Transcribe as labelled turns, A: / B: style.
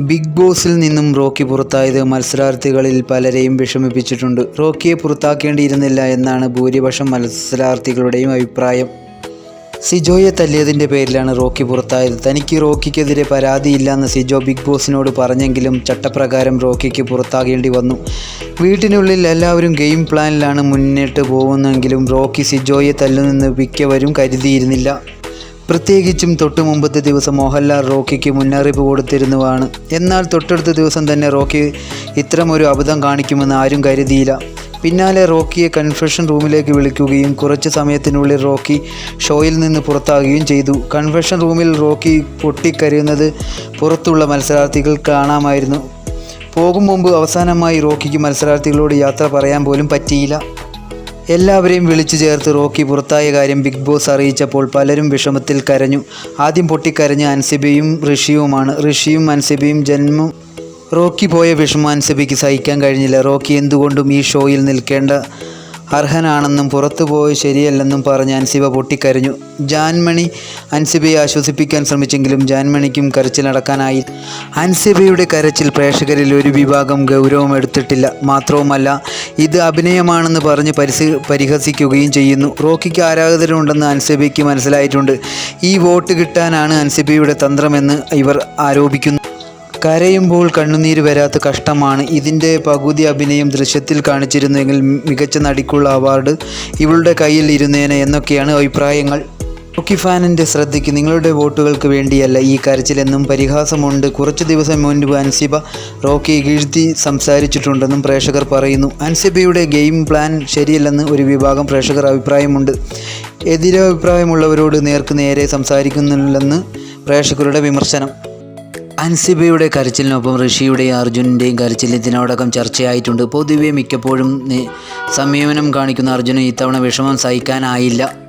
A: Big ബോസിൽ നിന്നും Rocky പുറത്തായത് മത്സരാർത്ഥികളിൽ പലരെയും വിഷമിപ്പിച്ചിട്ടുണ്ട്. റോക്കിയെ പുറത്താക്കേണ്ടിയിരുന്നില്ല എന്നാണ് ഭൂരിപക്ഷം മത്സരാർത്ഥികളുടെയും അഭിപ്രായം. സിജോയെ തല്ലിയതിന്റെ പേരിലാണ് റോക്കി പുറത്തായത്. തനിക്ക് റോക്കിക്കെതിരെ പരാതിയില്ലെന്ന് സിജോ ബിഗ് ബോസിനോട് പറഞ്ഞെങ്കിലും ചട്ടപ്രകാരം റോക്കിക്ക് പുറത്താകേണ്ടി വന്നു. വീട്ടിനുള്ളിൽ എല്ലാവരും ഗെയിം പ്ലാനിലാണ് മുന്നിട്ട് പോകുന്നെങ്കിലും റോക്കി സിജോയെ തല്ലുമെന്ന് മിക്കവരും കരുതിയിരുന്നില്ല. പ്രത്യേകിച്ചും തൊട്ടു മുമ്പത്തെ ദിവസം മോഹൻലാൽ റോക്കിക്ക് മുന്നറിയിപ്പ് കൊടുത്തിരുന്നുവാണ്. എന്നാൽ തൊട്ടടുത്ത ദിവസം തന്നെ റോക്കി ഇത്തരമൊരു അബദ്ധം കാണിക്കുമെന്ന് ആരും കരുതിയില്ല. പിന്നാലെ റോക്കിയെ കൺഫെഷൻ റൂമിലേക്ക് വിളിക്കുകയും കുറച്ച് സമയത്തിനുള്ളിൽ റോക്കി ഷോയിൽ നിന്ന് പുറത്താകുകയും ചെയ്തു. കൺഫെഷൻ റൂമിൽ റോക്കി പൊട്ടിക്കരയുന്നത് പുറത്തുള്ള മത്സരാർത്ഥികൾ കാണാമായിരുന്നു. പോകും മുമ്പ് അവസാനമായി റോക്കിക്ക് മത്സരാർത്ഥികളോട് യാത്ര പറയാൻ പോലും പറ്റിയില്ല. എല്ലാവരെയും വിളിച്ചു ചേർത്ത് റോക്കി പുറത്തായ കാര്യം ബിഗ് ബോസ് അറിയിച്ചപ്പോൾ പലരും വിഷമത്തിൽ കരഞ്ഞു. ആദ്യം പൊട്ടിക്കരഞ്ഞ അൻസിബയും ഋഷിയുമാണ്. ഋഷിയും അൻസിബയും ജന്മം റോക്കി പോയ വിഷമം അൻസിബയ്ക്ക് സഹിക്കാൻ കഴിഞ്ഞില്ല. റോക്കി എന്തുകൊണ്ടും ഈ ഷോയിൽ നിൽക്കേണ്ട അർഹനാണെന്നും പുറത്തുപോയി ശരിയല്ലെന്നും പറഞ്ഞ് അൻസിബ പൊട്ടിക്കരഞ്ഞു. ജാൻമണി അൻസിബയെ ആശ്വസിപ്പിക്കാൻ ശ്രമിച്ചെങ്കിലും ജാൻമണിക്കും കരച്ചിൽ നടക്കാനായി. അൻസിബയുടെ കരച്ചിൽ പ്രേക്ഷകരിൽ ഒരു വിഭാഗം ഗൗരവം എടുത്തിട്ടില്ല. മാത്രവുമല്ല ഇത് അഭിനയമാണെന്ന് പറഞ്ഞ് പരിസി പരിഹസിക്കുകയും ചെയ്യുന്നു. റോക്കിക്ക് ആരാധകരുണ്ടെന്ന് അൻസിബയ്ക്ക് മനസ്സിലായിട്ടുണ്ട്. ഈ വോട്ട് കിട്ടാനാണ് അൻസിബയുടെ തന്ത്രമെന്ന് ഇവർ ആരോപിക്കുന്നു. കരയുമ്പോൾ കണ്ണുനീര് വരാത്ത കഷ്ടമാണ്. ഇതിന്റെ പകുതി അഭിനയം ദൃശ്യത്തിൽ കാണിച്ചിരുന്നെങ്കിൽ മികച്ച നടിക്കുള്ള അവാർഡ് ഇവളുടെ കയ്യിൽ ഇരുന്നേനെ എന്നൊക്കെയാണ് അഭിപ്രായങ്ങൾ. റോക്കി ഫാനിന്റെ ശ്രദ്ധയ്ക്ക് നിങ്ങളുടെ വോട്ടുകൾക്ക് വേണ്ടിയല്ല ഈ കരച്ചിലെന്നും പരിഹാസമുണ്ട്. കുറച്ച് ദിവസം മുൻപ് അൻസിബ റോക്കി കീഴ്ത്തി സംസാരിച്ചിട്ടുണ്ടെന്നും പ്രേക്ഷകർ പറയുന്നു. അൻസിബയുടെ ഗെയിം പ്ലാൻ ശരിയല്ലെന്ന് ഒരു വിഭാഗം പ്രേക്ഷകർ അഭിപ്രായമുണ്ട്. എതിരഭിപ്രായമുള്ളവരോട് നേർക്ക് നേരെ സംസാരിക്കുന്നില്ലെന്ന് പ്രേക്ഷകരുടെ വിമർശനം. അൻസിബയുടെ കരച്ചിലിനൊപ്പം ഋഷിയുടെയും അർജുനന്റെയും കരച്ചിൽ ഇതിനോടകം ചർച്ചയായിട്ടുണ്ട്. പൊതുവെ മിക്കപ്പോഴും സംയമനം കാണിക്കുന്ന അർജുനൻ ഇത്തവണ വിഷമം സഹിക്കാനായില്ല.